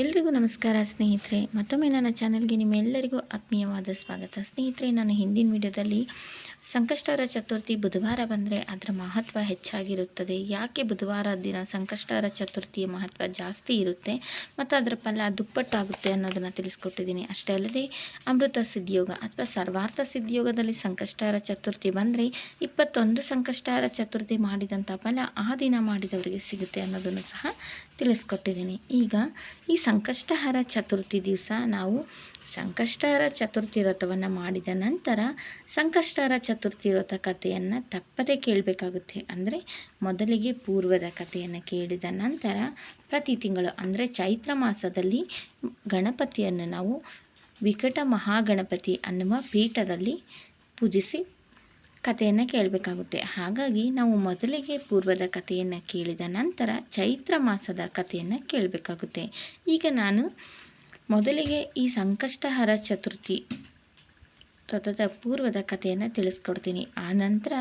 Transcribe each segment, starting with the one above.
ಎಲ್ರಿಗೂ ನಮಸ್ಕಾರ ಸ್ನೇಹಿತರೆ ಮತ್ತೊಮ್ಮೆ ನನ್ನ ಚಾನಲ್ಗೆ ನಿಮ್ಮೆಲ್ಲರಿಗೂ ಆತ್ಮೀಯವಾದ ಸ್ವಾಗತ. ಸ್ನೇಹಿತರೆ ನಾನು ಹಿಂದಿನ ವಿಡಿಯೋದಲ್ಲಿ ಸಂಕಷ್ಟಹರ ಚತುರ್ಥಿ ಬುಧವಾರ ಬಂದರೆ ಅದರ ಮಹತ್ವ ಹೆಚ್ಚಾಗಿರುತ್ತದೆ. ಯಾಕೆ ಬುಧವಾರ ದಿನ ಸಂಕಷ್ಟರ ಚತುರ್ಥಿಯ ಮಹತ್ವ ಜಾಸ್ತಿ ಇರುತ್ತೆ ಮತ್ತು ಅದರ ಫಲ ದುಪ್ಪಟ್ಟಾಗುತ್ತೆ ಅನ್ನೋದನ್ನು ತಿಳಿಸ್ಕೊಟ್ಟಿದ್ದೀನಿ. ಅಷ್ಟೇ ಅಲ್ಲದೆ ಅಮೃತ ಸಿದ್ಧಿಯೋಗ ಅಥವಾ ಸರ್ವಾರ್ಥ ಸಿದ್ಧಿಯೋಗದಲ್ಲಿ ಸಂಕಷ್ಟರ ಚತುರ್ಥಿ ಬಂದರೆ ಇಪ್ಪತ್ತೊಂದು ಸಂಕಷ್ಟರ ಚತುರ್ಥಿ ಮಾಡಿದಂಥ ಫಲ ಆ ದಿನ ಮಾಡಿದವರಿಗೆ ಸಿಗುತ್ತೆ ಅನ್ನೋದನ್ನು ಸಹ ತಿಳಿಸ್ಕೊಟ್ಟಿದ್ದೀನಿ. ಈಗ ಈ ಸಂಕಷ್ಟಹರ ಚತುರ್ಥಿ ದಿವಸ ನಾವು ಸಂಕಷ್ಟಹರ ಚತುರ್ಥಿ ವ್ರತವನ್ನು ಮಾಡಿದ ನಂತರ ಸಂಕಷ್ಟಹರ ಚತುರ್ಥಿ ವ್ರತ ಕಥೆಯನ್ನು ತಪ್ಪದೇ ಕೇಳಬೇಕಾಗುತ್ತೆ. ಅಂದರೆ ಮೊದಲಿಗೆ ಪೂರ್ವದ ಕಥೆಯನ್ನು ಕೇಳಿದ ನಂತರ ಪ್ರತಿ ತಿಂಗಳು, ಅಂದರೆ ಚೈತ್ರ ಮಾಸದಲ್ಲಿ ಗಣಪತಿಯನ್ನು ನಾವು ವಿಕಟ ಮಹಾಗಣಪತಿ ಅನ್ನುವ ಪೀಠದಲ್ಲಿ ಪೂಜಿಸಿ ಕಥೆಯನ್ನು ಕೇಳಬೇಕಾಗುತ್ತೆ. ಹಾಗಾಗಿ ನಾವು ಮೊದಲಿಗೆ ಪೂರ್ವದ ಕಥೆಯನ್ನು ಕೇಳಿದ ನಂತರ ಚೈತ್ರ ಮಾಸದ ಕಥೆಯನ್ನು ಕೇಳಬೇಕಾಗುತ್ತೆ. ಈಗ ನಾನು ಮೊದಲಿಗೆ ಈ ಸಂಕಷ್ಟಹರ ಚತುರ್ಥಿ ವ್ರತದ ಪೂರ್ವದ ಕಥೆಯನ್ನು ತಿಳಿಸ್ಕೊಡ್ತೀನಿ. ಆನಂತರ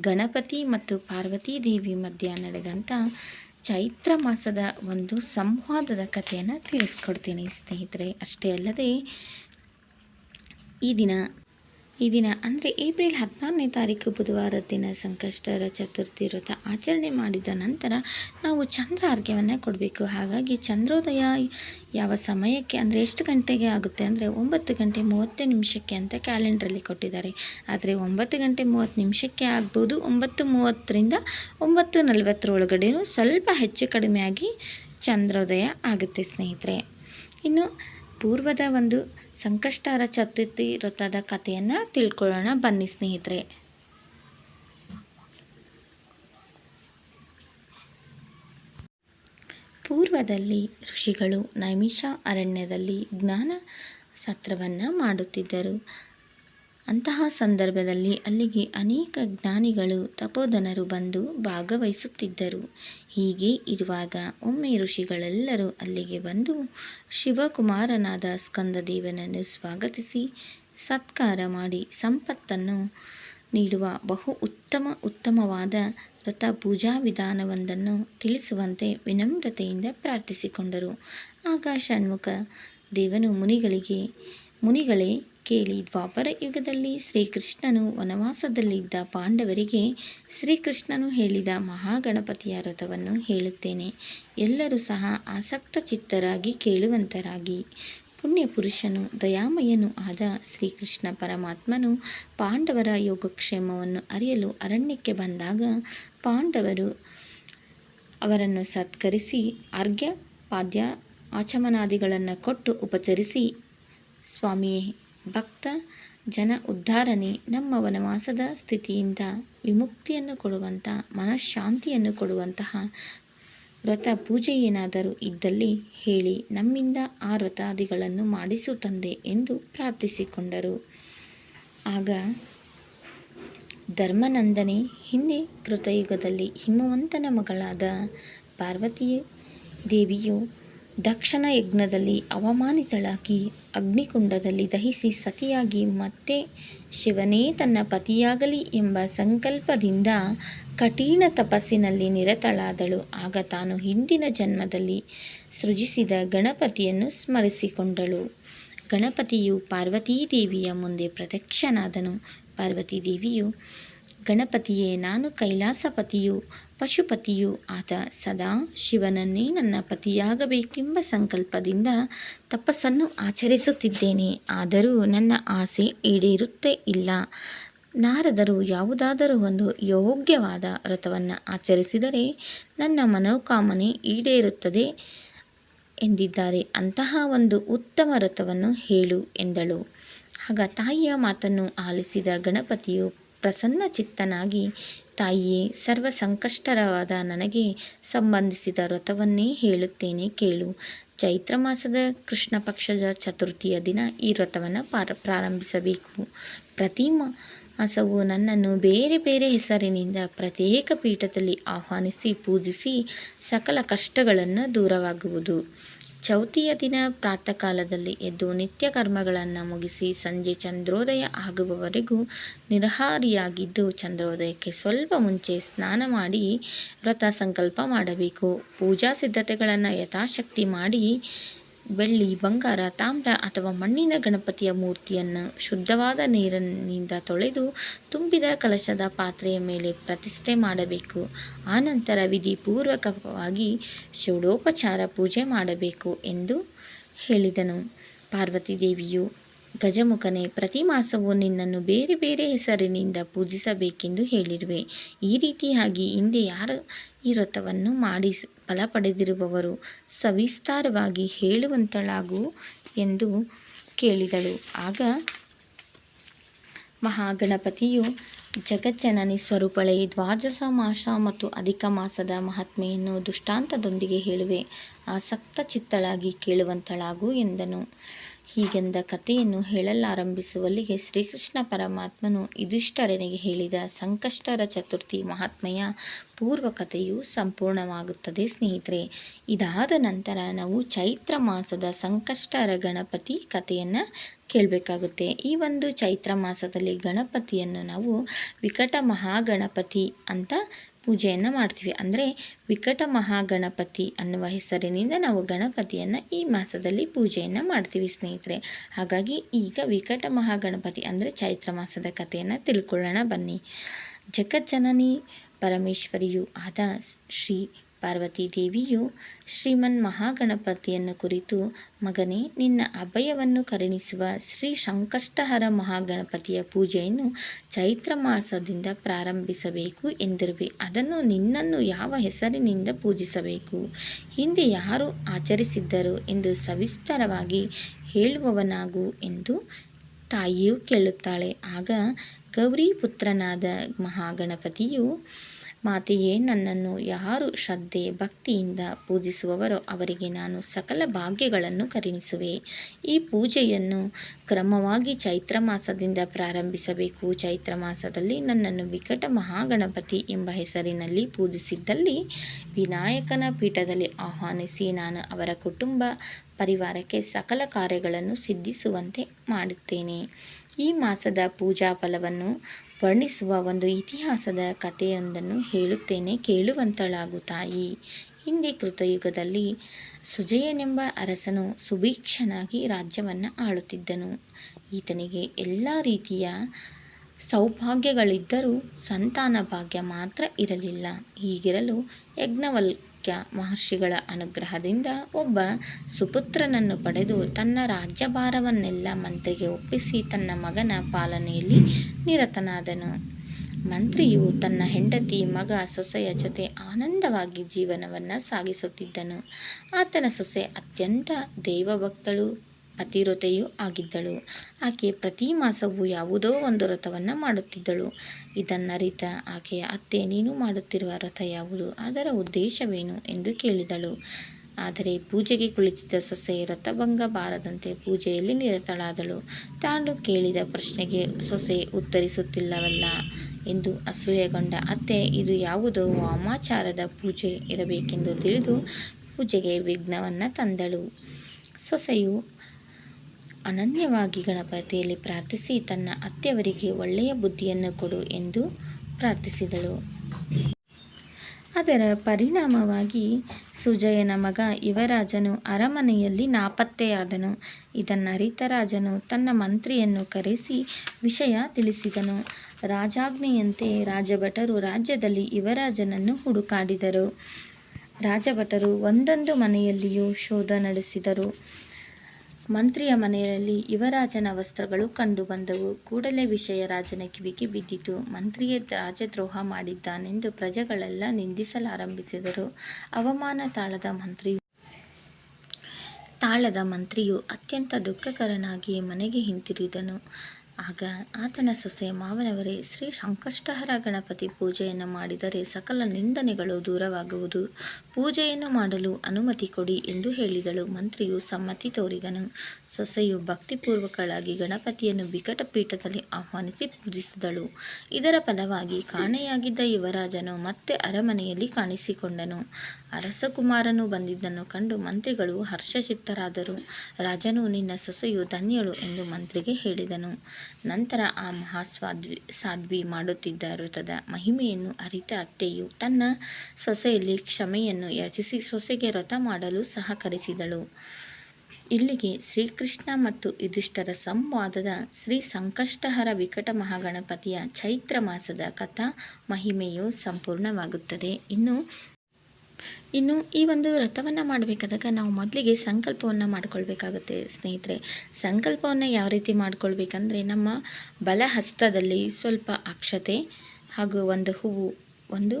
ಗಣಪತಿ ಮತ್ತು ಪಾರ್ವತಿ ದೇವಿ ಮಧ್ಯ ನಡೆದಂಥ ಚೈತ್ರ ಮಾಸದ ಒಂದು ಸಂವಾದದ ಕಥೆಯನ್ನು ತಿಳಿಸ್ಕೊಡ್ತೀನಿ ಸ್ನೇಹಿತರೆ. ಅಷ್ಟೇ ಅಲ್ಲದೆ ಈ ದಿನ ಈ ದಿನ, ಅಂದರೆ ಏಪ್ರಿಲ್ ಹದಿನಾರನೇ ತಾರೀಕು ಬುಧವಾರ ದಿನ ಸಂಕಷ್ಟರ ಚತುರ್ಥಿ ವ್ರತ ಆಚರಣೆ ಮಾಡಿದ ನಂತರ ನಾವು ಚಂದ್ರ ಅರ್ಘ್ಯವನ್ನು ಕೊಡಬೇಕು. ಹಾಗಾಗಿ ಚಂದ್ರೋದಯ ಯಾವ ಸಮಯಕ್ಕೆ, ಅಂದರೆ ಎಷ್ಟು ಗಂಟೆಗೆ ಆಗುತ್ತೆ, ಅಂದರೆ ಒಂಬತ್ತು ಗಂಟೆ ಮೂವತ್ತು ನಿಮಿಷಕ್ಕೆ ಅಂತ ಕ್ಯಾಲೆಂಡ್ರಲ್ಲಿ ಕೊಟ್ಟಿದ್ದಾರೆ. ಆದರೆ ಒಂಬತ್ತು ಗಂಟೆ ಮೂವತ್ತು ನಿಮಿಷಕ್ಕೆ ಆಗ್ಬೋದು, ಒಂಬತ್ತು ಮೂವತ್ತರಿಂದ ಒಂಬತ್ತು ನಲವತ್ತರೊಳಗಡೆನೂ ಸ್ವಲ್ಪ ಹೆಚ್ಚು ಕಡಿಮೆಯಾಗಿ ಚಂದ್ರೋದಯ ಆಗುತ್ತೆ ಸ್ನೇಹಿತರೆ. ಇನ್ನು ಪೂರ್ವದ ಒಂದು ಸಂಕಷ್ಟಹರ ಚತುರ್ಥಿ ವೃತ್ತದ ಕಥೆಯನ್ನು ತಿಳ್ಕೊಳ್ಳೋಣ. ಬನ್ನಿ ಸ್ನೇಹಿತರೆ. ಪೂರ್ವದಲ್ಲಿ ಋಷಿಗಳು ನೈಮಿಷ ಅರಣ್ಯದಲ್ಲಿ ಜ್ಞಾನ ಸತ್ರವನ್ನು ಮಾಡುತ್ತಿದ್ದರು. ಅಂತಹ ಸಂದರ್ಭದಲ್ಲಿ ಅಲ್ಲಿಗೆ ಅನೇಕ ಜ್ಞಾನಿಗಳು ತಪೋಧನರು ಬಂದು ಭಾಗವಹಿಸುತ್ತಿದ್ದರು. ಹೀಗೆ ಇರುವಾಗ ಒಮ್ಮೆ ಋಷಿಗಳೆಲ್ಲರೂ ಅಲ್ಲಿಗೆ ಬಂದು ಶಿವಕುಮಾರನಾದ ಸ್ಕಂದದೇವನನ್ನು ಸ್ವಾಗತಿಸಿ, ಸತ್ಕಾರ ಮಾಡಿ ಸಂಪತ್ತನ್ನು ನೀಡುವ ಬಹು ಉತ್ತಮ ಉತ್ತಮವಾದ ವ್ರತ ಪೂಜಾ ವಿಧಾನವೊಂದನ್ನು ತಿಳಿಸುವಂತೆ ವಿನಮ್ರತೆಯಿಂದ ಪ್ರಾರ್ಥಿಸಿಕೊಂಡರು. ಆಗ ಷಣ್ಮುಖ ದೇವನು ಮುನಿಗಳಿಗೆ, ಮುನಿಗಳೇ ಕೇಳಿ ದ್ವಾಪರ ಯುಗದಲ್ಲಿ ಶ್ರೀಕೃಷ್ಣನು ವನವಾಸದಲ್ಲಿದ್ದ ಪಾಂಡವರಿಗೆ ಶ್ರೀಕೃಷ್ಣನು ಹೇಳಿದ ಮಹಾಗಣಪತಿಯ ವ್ರತವನ್ನು ಹೇಳುತ್ತೇನೆ. ಎಲ್ಲರೂ ಸಹ ಆಸಕ್ತ ಚಿತ್ತರಾಗಿ ಕೇಳುವಂತರಾಗಿ. ಪುಣ್ಯಪುರುಷನು, ದಯಾಮಯನು ಆದ ಶ್ರೀಕೃಷ್ಣ ಪರಮಾತ್ಮನು ಪಾಂಡವರ ಯೋಗಕ್ಷೇಮವನ್ನು ಅರಿಯಲು ಅರಣ್ಯಕ್ಕೆ ಬಂದಾಗ ಪಾಂಡವರು ಅವರನ್ನು ಸತ್ಕರಿಸಿ ಅರ್ಘ್ಯ ಪಾದ್ಯ ಆಚಮನಾದಿಗಳನ್ನು ಕೊಟ್ಟು ಉಪಚರಿಸಿ, ಸ್ವಾಮಿಯೇ ಭಕ್ತ ಜನ ಉದ್ಧಾರನೇ ನಮ್ಮ ವನವಾಸದ ಸ್ಥಿತಿಯಿಂದ ವಿಮುಕ್ತಿಯನ್ನು ಕೊಡುವಂಥ ಮನಃಶಾಂತಿಯನ್ನು ಕೊಡುವಂತಹ ವ್ರತ ಪೂಜೆ ಏನಾದರೂ ಇದ್ದಲ್ಲಿ ಹೇಳಿ ನಮ್ಮಿಂದ ಆ ವ್ರತಾದಿಗಳನ್ನು ಮಾಡಿಸು ತಂದೆ ಎಂದು ಪ್ರಾರ್ಥಿಸಿಕೊಂಡರು. ಆಗ ಧರ್ಮನಂದನೆ ಹಿಂದೆ ಕೃತಯುಗದಲ್ಲಿ ಹಿಮವಂತನ ಮಗಳಾದ ಪಾರ್ವತಿ ದೇವಿಯು ದಕ್ಷನ ಯಜ್ಞದಲ್ಲಿ ಅವಮಾನಿತಳಾಗಿ ಅಗ್ನಿಕುಂಡದಲ್ಲಿ ದಹಿಸಿ ಸತಿಯಾಗಿ ಮತ್ತೆ ಶಿವನೇ ತನ್ನ ಪತಿಯಾಗಲಿ ಎಂಬ ಸಂಕಲ್ಪದಿಂದ ಕಠಿಣ ತಪಸ್ಸಿನಲ್ಲಿ ನಿರತಳಾದಳು. ಆಗ ತಾನು ಹಿಂದಿನ ಜನ್ಮದಲ್ಲಿ ಸೃಜಿಸಿದ ಗಣಪತಿಯನ್ನು ಸ್ಮರಿಸಿಕೊಂಡಳು. ಗಣಪತಿಯು ಪಾರ್ವತೀದೇವಿಯ ಮುಂದೆ ಪ್ರತ್ಯಕ್ಷನಾದನು. ಪಾರ್ವತೀದೇವಿಯು ಗಣಪತಿಯೇ, ನಾನು ಕೈಲಾಸಪತಿಯು, ಪಶುಪತಿಯೂ ಆದ ಸದಾ ಶಿವನನ್ನೇ ನನ್ನ ಪತಿಯಾಗಬೇಕೆಂಬ ಸಂಕಲ್ಪದಿಂದ ತಪಸ್ಸನ್ನು ಆಚರಿಸುತ್ತಿದ್ದೇನೆ. ಆದರೂ ನನ್ನ ಆಸೆ ಈಡೇರುತ್ತೇ ಇಲ್ಲ. ನಾರದರು ಯಾವುದಾದರೂ ಒಂದು ಯೋಗ್ಯವಾದ ವ್ರತವನ್ನು ಆಚರಿಸಿದರೆ ನನ್ನ ಮನೋಕಾಮನೆ ಈಡೇರುತ್ತದೆ ಎಂದಿದ್ದಾರೆ. ಅಂತಹ ಒಂದು ಉತ್ತಮ ವ್ರತವನ್ನು ಹೇಳು ಎಂದಳು. ಆಗ ತಾಯಿಯ ಮಾತನ್ನು ಆಲಿಸಿದ ಗಣಪತಿಯು ಪ್ರಸನ್ನ ಚಿತ್ತನಾಗಿ, ತಾಯಿಯೇ ಸರ್ವ ಸಂಕಷ್ಟರವಾದ ನನಗೆ ಸಂಬಂಧಿಸಿದ ವ್ರತವನ್ನೇ ಹೇಳುತ್ತೇನೆ ಕೇಳು. ಚೈತ್ರ ಮಾಸದ ಕೃಷ್ಣ ಪಕ್ಷದ ಚತುರ್ಥಿಯ ದಿನ ಈ ವ್ರತವನ್ನು ಪಾರ, ಪ್ರಾರಂಭಿಸಬೇಕು. ಪ್ರತಿ ಮಾಸವು ನನ್ನನ್ನು ಬೇರೆ ಬೇರೆ ಹೆಸರಿನಿಂದ ಪ್ರತ್ಯೇಕ ಪೀಠದಲ್ಲಿ ಆಹ್ವಾನಿಸಿ, ಪೂಜಿಸಿ ಸಕಲ ಕಷ್ಟಗಳನ್ನು ದೂರವಾಗುವುದು. ಚೌತಿಯ ದಿನ ಪ್ರಾತಃ ಕಾಲದಲ್ಲಿ ಎದ್ದು ನಿತ್ಯ ಕರ್ಮಗಳನ್ನು ಮುಗಿಸಿ ಸಂಜೆ ಚಂದ್ರೋದಯ ಆಗುವವರೆಗೂ ನಿರಹಾರಿಯಾಗಿದ್ದು ಚಂದ್ರೋದಯಕ್ಕೆ ಸ್ವಲ್ಪ ಮುಂಚೆ ಸ್ನಾನ ಮಾಡಿ ವ್ರತ ಸಂಕಲ್ಪ ಮಾಡಬೇಕು. ಪೂಜಾ ಸಿದ್ಧತೆಗಳನ್ನು ಯಥಾಶಕ್ತಿ ಮಾಡಿ ಬೆಳ್ಳಿ, ಬಂಗಾರ, ತಾಮ್ರ ಅಥವಾ ಮಣ್ಣಿನ ಗಣಪತಿಯ ಮೂರ್ತಿಯನ್ನು ಶುದ್ಧವಾದ ನೀರಿನಿಂದ ತೊಳೆದು ತುಂಬಿದ ಕಲಶದ ಪಾತ್ರೆಯ ಮೇಲೆ ಪ್ರತಿಷ್ಠೆ ಮಾಡಬೇಕು. ಆನಂತರ ವಿಧಿಪೂರ್ವಕವಾಗಿ ಷೋಡೋಪಚಾರ ಪೂಜೆ ಮಾಡಬೇಕು ಎಂದು ಹೇಳಿದನು. ಪಾರ್ವತಿ ದೇವಿಯು ಗಜಮುಖನೇ, ಪ್ರತಿ ಮಾಸವೂ ನಿನ್ನನ್ನು ಬೇರೆ ಬೇರೆ ಹೆಸರಿನಿಂದ ಪೂಜಿಸಬೇಕೆಂದು ಹೇಳಿರುವೆ. ಈ ರೀತಿಯಾಗಿ ಹಿಂದೆ ಯಾರು ಈ ವ್ರತವನ್ನು ಮಾಡಿ ಫಲ ಪಡೆದಿರುವವರು ಸವಿಸ್ತಾರವಾಗಿ ಹೇಳುವಂತಳಾಗು ಎಂದು ಕೇಳಿದಳು. ಆಗ ಮಹಾಗಣಪತಿಯು ಜಗಜ್ಜನನಿ ಸ್ವರೂಪಳೆ, ದ್ವಾದಶ ಮಾಸ ಮತ್ತು ಅಧಿಕ ಮಾಸದ ಮಹಾತ್ಮೆಯನ್ನು ದುಷ್ಟಾಂತದೊಂದಿಗೆ ಹೇಳುವೆ. ಆಸಕ್ತ ಚಿತ್ತಳಾಗಿ ಕೇಳುವಂತಳಾಗು ಎಂದನು. ಹೀಗೆಂದ ಕಥೆಯನ್ನು ಹೇಳಲಾರಂಭಿಸುವಲ್ಲಿಗೆ ಶ್ರೀಕೃಷ್ಣ ಪರಮಾತ್ಮನು ಯುಧಿಷ್ಠರನಿಗೆ ಹೇಳಿದ ಸಂಕಷ್ಟರ ಚತುರ್ಥಿ ಮಹಾತ್ಮೆಯ ಪೂರ್ವ ಕಥೆಯು ಸಂಪೂರ್ಣವಾಗುತ್ತದೆ ಸ್ನೇಹಿತರೆ. ಇದಾದ ನಂತರ ನಾವು ಚೈತ್ರ ಮಾಸದ ಸಂಕಷ್ಟರ ಗಣಪತಿ ಕಥೆಯನ್ನು ಕೇಳಬೇಕಾಗುತ್ತೆ. ಈ ಒಂದು ಚೈತ್ರ ಮಾಸದಲ್ಲಿ ಗಣಪತಿಯನ್ನು ನಾವು ವಿಕಟ ಮಹಾಗಣಪತಿ ಅಂತ ಪೂಜೆಯನ್ನು ಮಾಡ್ತೀವಿ. ಅಂದರೆ ವಿಕಟ ಮಹಾಗಣಪತಿ ಅನ್ನುವ ಹೆಸರಿನಿಂದ ನಾವು ಗಣಪತಿಯನ್ನು ಈ ಮಾಸದಲ್ಲಿ ಪೂಜೆಯನ್ನು ಮಾಡ್ತೀವಿ ಸ್ನೇಹಿತರೆ. ಹಾಗಾಗಿ ಈಗ ವಿಕಟ ಮಹಾಗಣಪತಿ ಅಂದರೆ ಚೈತ್ರ ಮಾಸದ ಕಥೆಯನ್ನು ತಿಳ್ಕೊಳ್ಳೋಣ ಬನ್ನಿ. ಜಗಜ್ಜನನಿ ಪರಮೇಶ್ವರಿಯು ಆದ ಶ್ರೀ ಪಾರ್ವತಿ ದೇವಿಯು ಶ್ರೀಮನ್ ಮಹಾಗಣಪತಿಯನ್ನು ಕುರಿತು, ಮಗನೇ, ನಿನ್ನ ಅಭಯವನ್ನು ಕರುಣಿಸುವ ಶ್ರೀ ಸಂಕಷ್ಟಹರ ಮಹಾಗಣಪತಿಯ ಪೂಜೆಯನ್ನು ಚೈತ್ರ ಮಾಸದಿಂದ ಪ್ರಾರಂಭಿಸಬೇಕು ಎಂದಿರುವೆ. ಅದನ್ನು ನಿನ್ನನ್ನು ಯಾವ ಹೆಸರಿನಿಂದ ಪೂಜಿಸಬೇಕು? ಹಿಂದೆ ಯಾರು ಆಚರಿಸಿದ್ದರು ಎಂದು ಸವಿಸ್ತಾರವಾಗಿ ಹೇಳುವವನಾಗು ಎಂದು ತಾಯಿಯು ಕೇಳುತ್ತಾಳೆ. ಆಗ ಗೌರಿ ಪುತ್ರನಾದ ಮಹಾಗಣಪತಿಯು ಮಾತೆಯೇ, ನನ್ನನ್ನು ಯಾರು ಶ್ರದ್ಧೆ, ಭಕ್ತಿಯಿಂದ ಪೂಜಿಸುವವರೋ ಅವರಿಗೆ ನಾನು ಸಕಲ ಭಾಗ್ಯಗಳನ್ನು ಕರುಣಿಸುವೆ. ಈ ಪೂಜೆಯನ್ನು ಕ್ರಮವಾಗಿ ಚೈತ್ರ ಮಾಸದಿಂದ ಪ್ರಾರಂಭಿಸಬೇಕು. ಚೈತ್ರ ಮಾಸದಲ್ಲಿ ನನ್ನನ್ನು ವಿಕಟ ಮಹಾಗಣಪತಿ ಎಂಬ ಹೆಸರಿನಲ್ಲಿ ಪೂಜಿಸಿದ್ದಲ್ಲಿ ವಿನಾಯಕನ ಪೀಠದಲ್ಲಿ ಆಹ್ವಾನಿಸಿ ನಾನು ಅವರ ಕುಟುಂಬ ಪರಿವಾರಕ್ಕೆ ಸಕಲ ಕಾರ್ಯಗಳನ್ನು ಸಿದ್ಧಿಸುವಂತೆ ಮಾಡುತ್ತೇನೆ. ಈ ಮಾಸದ ಪೂಜಾ ಫಲವನ್ನು ವರ್ಣಿಸುವ ಒಂದು ಇತಿಹಾಸದ ಕಥೆಯೊಂದನ್ನು ಹೇಳುತ್ತೇನೆ. ಕೇಳುವಂತಳಾಗು ತಾಯಿ ಹಿಂದೆ ಕೃತಯುಗದಲ್ಲಿ ಸುಜಯನೆಂಬ ಅರಸನು ಸುಭೀಕ್ಷನಾಗಿ ರಾಜ್ಯವನ್ನು ಆಳುತ್ತಿದ್ದನು. ಈತನಿಗೆ ಎಲ್ಲ ರೀತಿಯ ಸೌಭಾಗ್ಯಗಳಿದ್ದರೂ ಸಂತಾನ ಭಾಗ್ಯ ಮಾತ್ರ ಇರಲಿಲ್ಲ. ಹೀಗಿರಲು ಯಜ್ಞವಲ್ಕ್ಯ ಮಹರ್ಷಿಗಳ ಅನುಗ್ರಹದಿಂದ ಒಬ್ಬ ಸುಪುತ್ರನನ್ನು ಪಡೆದು ತನ್ನ ರಾಜ್ಯಭಾರವನ್ನೆಲ್ಲ ಮಂತ್ರಿಗೆ ಒಪ್ಪಿಸಿ ತನ್ನ ಮಗನ ಪಾಲನೆಯಲ್ಲಿ ನಿರತನಾದನು. ಮಂತ್ರಿಯು ತನ್ನ ಹೆಂಡತಿ, ಮಗ, ಸೊಸೆಯ ಜೊತೆ ಆನಂದವಾಗಿ ಜೀವನವನ್ನು ಸಾಗಿಸುತ್ತಿದ್ದನು. ಆತನ ಸೊಸೆ ಅತ್ಯಂತ ದೇವಭಕ್ತಳು. ಪತಿವ್ರತೆಯೂ ಆಗಿದ್ದಳು. ಆಕೆ ಪ್ರತಿ ಮಾಸವೂ ಯಾವುದೋ ಒಂದು ರಥವನ್ನು ಮಾಡುತ್ತಿದ್ದಳು. ಇದನ್ನರಿತ ಆಕೆಯ ಅತ್ತೆ, ನೀನು ಮಾಡುತ್ತಿರುವ ರಥ ಯಾವುದು? ಅದರ ಉದ್ದೇಶವೇನು? ಎಂದು ಕೇಳಿದಳು. ಆದರೆ ಪೂಜೆಗೆ ಕುಳಿತಿದ್ದ ಸೊಸೆ ರಥಭಂಗ ಬಾರದಂತೆ ಪೂಜೆಯಲ್ಲಿ ನಿರತಳಾದಳು. ತಾನು ಕೇಳಿದ ಪ್ರಶ್ನೆಗೆ ಸೊಸೆ ಉತ್ತರಿಸುತ್ತಿಲ್ಲವಲ್ಲ ಎಂದು ಅಸೂಯೆಗೊಂಡ ಅತ್ತೆ, ಇದು ಯಾವುದೋ ವಾಮಾಚಾರದ ಪೂಜೆ ಇರಬೇಕೆಂದು ತಿಳಿದು ಪೂಜೆಗೆ ವಿಘ್ನವನ್ನು ತಂದಳು. ಸೊಸೆಯು ಅನನ್ಯವಾಗಿ ಗಣಪತಿಯಲ್ಲಿ ಪ್ರಾರ್ಥಿಸಿ ತನ್ನ ಅತ್ತೆಯವರಿಗೆ ಒಳ್ಳೆಯ ಬುದ್ಧಿಯನ್ನು ಕೊಡು ಎಂದು ಪ್ರಾರ್ಥಿಸಿದಳು. ಅದರ ಪರಿಣಾಮವಾಗಿ ಸುಜಯನ ಮಗ ಯುವರಾಜನು ಅರಮನೆಯಲ್ಲಿ ನಾಪತ್ತೆಯಾದನು. ಇದನ್ನು ರಾಜನು ತನ್ನ ಮಂತ್ರಿಯನ್ನು ಕರೆಸಿ ವಿಷಯ ತಿಳಿಸಿದನು. ರಾಜಾಜ್ಞೆಯಂತೆ ರಾಜಭಟರು ರಾಜ್ಯದಲ್ಲಿ ಯುವರಾಜನನ್ನು ಹುಡುಕಾಡಿದರು. ರಾಜಭಟರು ಒಂದೊಂದು ಮನೆಯಲ್ಲಿಯೂ ಶೋಧ ನಡೆಸಿದರು. ಮಂತ್ರಿಯ ಮನೆಯಲ್ಲಿ ಯುವರಾಜನ ವಸ್ತ್ರಗಳು ಕಂಡುಬಂದವು ಕೂಡಲೇ ವಿಷಯ ರಾಜನ ಕಿವಿಗೆ ಬಿದ್ದಿತು. ಮಂತ್ರಿಯೇ ರಾಜದ್ರೋಹ ಮಾಡಿದ್ದಾನೆಂದು ಪ್ರಜೆಗಳೆಲ್ಲ ನಿಂದಿಸಲಾರಂಭಿಸಿದರು. ಅವಮಾನ ತಾಳದ ಮಂತ್ರಿಯು ತಾಳದ ಮಂತ್ರಿಯು ಅತ್ಯಂತ ದುಃಖಕರನಾಗಿ ಮನೆಗೆ ಹಿಂತಿರುಗಿದನು. ಆಗ ಆತನ ಸೊಸೆ ಮಾವನವರೇ, ಶ್ರೀ ಸಂಕಷ್ಟಹರ ಗಣಪತಿ ಪೂಜೆಯನ್ನು ಮಾಡಿದರೆ ಸಕಲ ನಿಂದನೆಗಳು ದೂರವಾಗುವುದು. ಪೂಜೆಯನ್ನು ಮಾಡಲು ಅನುಮತಿ ಕೊಡಿ ಎಂದು ಹೇಳಿದಳು. ಮಂತ್ರಿಯು ಸಮ್ಮತಿ ತೋರಿದನು. ಸೊಸೆಯು ಭಕ್ತಿಪೂರ್ವಕಳಾಗಿ ಗಣಪತಿಯನ್ನು ವಿಕಟ ಪೀಠದಲ್ಲಿ ಆಹ್ವಾನಿಸಿ ಪೂಜಿಸಿದಳು. ಇದರ ಫಲವಾಗಿ ಕಾಣೆಯಾಗಿದ್ದ ಯುವರಾಜನು ಮತ್ತೆ ಅರಮನೆಯಲ್ಲಿ ಕಾಣಿಸಿಕೊಂಡನು. ಅರಸಕುಮಾರನು ಬಂದಿದ್ದನ್ನು ಕಂಡು ಮಂತ್ರಿಗಳು ಹರ್ಷಚಿತ್ತರಾದರು. ರಾಜನು, ನಿನ್ನ ಸೊಸೆಯು ಧನ್ಯಳು ಎಂದು ಮಂತ್ರಿಗೆ ಹೇಳಿದನು. ನಂತರ ಆ ಮಹಾಸ್ವಾದ್ವಿ, ಸಾಧ್ವಿ ಮಾಡುತ್ತಿದ್ದ ವ್ರತದ ಮಹಿಮೆಯನ್ನು ಅರಿತ ಅತ್ತೆಯು ತನ್ನ ಸೊಸೆಯಲ್ಲಿ ಕ್ಷಮೆಯನ್ನು ಯಾಚಿಸಿ ಸೊಸೆಗೆ ವ್ರತ ಮಾಡಲು ಸಹಕರಿಸಿದಳು. ಇಲ್ಲಿಗೆ ಶ್ರೀಕೃಷ್ಣ ಮತ್ತು ಯುಧಿಷ್ಠರ ಸಂವಾದದ ಶ್ರೀ ಸಂಕಷ್ಟಹರ ವಿಕಟ ಮಹಾಗಣಪತಿಯ ಚೈತ್ರ ಮಾಸದ ಕಥಾ ಮಹಿಮೆಯು ಸಂಪೂರ್ಣವಾಗುತ್ತದೆ. ಇನ್ನು ಇನ್ನು ಈ ಒಂದು ವ್ರತವನ್ನು ಮಾಡಬೇಕಾದಾಗ ನಾವು ಮೊದಲಿಗೆ ಸಂಕಲ್ಪವನ್ನು ಮಾಡ್ಕೊಳ್ಬೇಕಾಗುತ್ತೆ ಸ್ನೇಹಿತರೆ. ಸಂಕಲ್ಪವನ್ನು ಯಾವ ರೀತಿ ಮಾಡ್ಕೊಳ್ಬೇಕಂದ್ರೆ ನಮ್ಮ ಬಲಹಸ್ತದಲ್ಲಿ ಸ್ವಲ್ಪ ಅಕ್ಷತೆ ಹಾಗೂ ಒಂದು ಹೂವು, ಒಂದು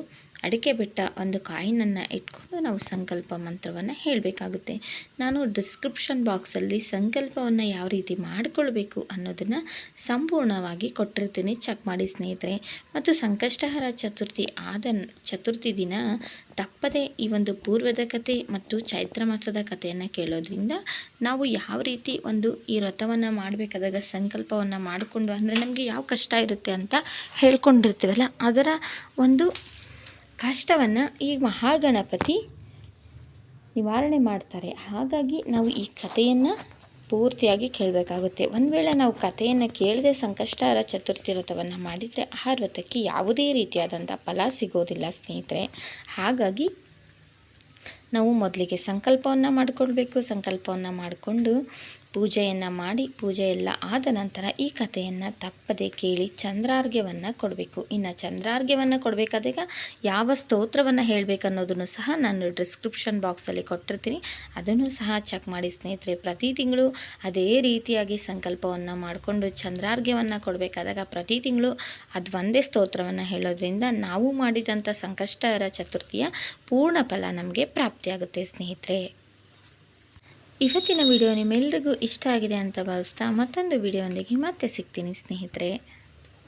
ಅಡಿಕೆ ಬೆಟ್ಟ ಒಂದು ಕಾಯಿನನ್ನು ಇಟ್ಕೊಂಡು ನಾವು ಸಂಕಲ್ಪ ಮಂತ್ರವನ್ನು ಹೇಳಬೇಕಾಗುತ್ತೆ. ನಾನು ಡಿಸ್ಕ್ರಿಪ್ಷನ್ ಬಾಕ್ಸಲ್ಲಿ ಸಂಕಲ್ಪವನ್ನು ಯಾವ ರೀತಿ ಮಾಡಿಕೊಳ್ಬೇಕು ಅನ್ನೋದನ್ನು ಸಂಪೂರ್ಣವಾಗಿ ಕೊಟ್ಟಿರ್ತೀನಿ. ಚೆಕ್ ಮಾಡಿ ಸ್ನೇಹಿತರೆ. ಮತ್ತು ಸಂಕಷ್ಟಹರ ಚತುರ್ಥಿ ಆದ ಚತುರ್ಥಿ ದಿನ ತಪ್ಪದೆ ಈ ಒಂದು ಪೂರ್ವದ ಕತೆ ಮತ್ತು ಚೈತ್ರ ಮಾಸದ ಕಥೆಯನ್ನು ಕೇಳೋದ್ರಿಂದ ನಾವು ಯಾವ ರೀತಿ ಒಂದು ಈ ವ್ರತವನ್ನು ಮಾಡಬೇಕಾದಾಗ ಸಂಕಲ್ಪವನ್ನು ಮಾಡಿಕೊಂಡು ಅಂದರೆ ನಮಗೆ ಯಾವ ಕಷ್ಟ ಇರುತ್ತೆ ಅಂತ ಹೇಳ್ಕೊಂಡಿರ್ತೀವಲ್ಲ, ಅದರ ಒಂದು ಕಷ್ಟವನ್ನು ಈ ಮಹಾಗಣಪತಿ ನಿವಾರಣೆ ಮಾಡ್ತಾರೆ. ಹಾಗಾಗಿ ನಾವು ಈ ಕಥೆಯನ್ನು ಪೂರ್ತಿಯಾಗಿ ಕೇಳಬೇಕಾಗುತ್ತೆ. ಒಂದು ವೇಳೆ ನಾವು ಕಥೆಯನ್ನು ಕೇಳದೆ ಸಂಕಷ್ಟಹರ ಚತುರ್ಥಿ ವ್ರತವನ್ನು ಮಾಡಿದರೆ ಆ ವ್ರತಕ್ಕೆ ಯಾವುದೇ ರೀತಿಯಾದಂಥ ಫಲ ಸಿಗೋದಿಲ್ಲ ಸ್ನೇಹಿತರೆ. ಹಾಗಾಗಿ ನಾವು ಮೊದಲಿಗೆ ಸಂಕಲ್ಪವನ್ನು ಮಾಡಿಕೊಳ್ಬೇಕು. ಸಂಕಲ್ಪವನ್ನು ಮಾಡಿಕೊಂಡು ಪೂಜೆಯನ್ನು ಮಾಡಿ ಪೂಜೆ ಎಲ್ಲ ಆದ ನಂತರ ಈ ಕಥೆಯನ್ನು ತಪ್ಪದೆ ಕೇಳಿ ಚಂದ್ರಾರ್ಘ್ಯವನ್ನು ಕೊಡಬೇಕು. ಇನ್ನು ಚಂದ್ರಾರ್ಘ್ಯವನ್ನು ಕೊಡಬೇಕಾದಾಗ ಯಾವ ಸ್ತೋತ್ರವನ್ನು ಹೇಳಬೇಕು ಅನ್ನೋದನ್ನು ಸಹ ನಾನು ಡಿಸ್ಕ್ರಿಪ್ಷನ್ ಬಾಕ್ಸಲ್ಲಿ ಕೊಟ್ಟಿರ್ತೀನಿ. ಅದನ್ನು ಸಹ ಚೆಕ್ ಮಾಡಿ ಸ್ನೇಹಿತರೆ, ಪ್ರತಿ ತಿಂಗಳು ಅದೇ ರೀತಿಯಾಗಿ ಸಂಕಲ್ಪವನ್ನು ಮಾಡಿಕೊಂಡು ಚಂದ್ರಾರ್ಘ್ಯವನ್ನು ಕೊಡಬೇಕಾದಾಗ ಪ್ರತಿ ತಿಂಗಳು ಅದು ಒಂದೇ ಸ್ತೋತ್ರವನ್ನು ಹೇಳೋದ್ರಿಂದ ನಾವು ಮಾಡಿದಂಥ ಸಂಕಷ್ಟರ ಚತುರ್ಥಿಯ ಪೂರ್ಣ ಫಲ ನಮಗೆ ಪ್ರಾಪ್ತಿಯಾಗುತ್ತೆ ಸ್ನೇಹಿತರೆ. ಇವತ್ತಿನ ವಿಡಿಯೋ ನಿಮ್ಮೆಲ್ಲರಿಗೂ ಇಷ್ಟ ಆಗಿದೆ ಅಂತ ಭಾವಿಸ್ತಾ ಮತ್ತೊಂದು ವಿಡಿಯೋದೊಂದಿಗೆ ಮತ್ತೆ ಸಿಗ್ತೀನಿ ಸ್ನೇಹಿತರೆ.